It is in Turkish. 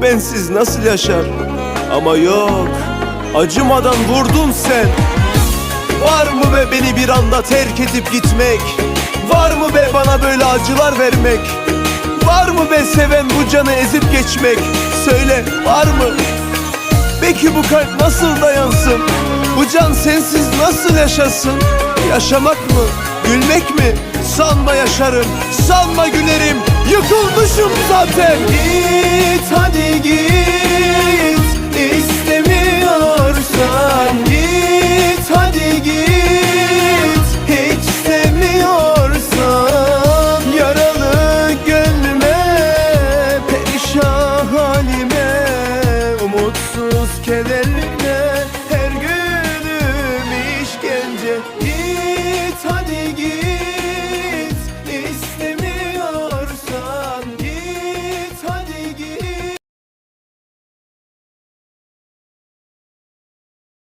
bu bensiz nasıl yaşar? Ama yok acımadan vurdun sen Var mı be beni bir anda terk edip gitmek? Var mı be bana böyle acılar vermek? Var mı be seven bu canı ezip geçmek? Söyle var mı? Peki bu kalp nasıl dayansın? Bu can sensiz nasıl yaşasın? Yaşamak mı? Gülmek mi? Sanma yaşarım, sanma gülerim Yıkılmışım zaten Git hadi kederine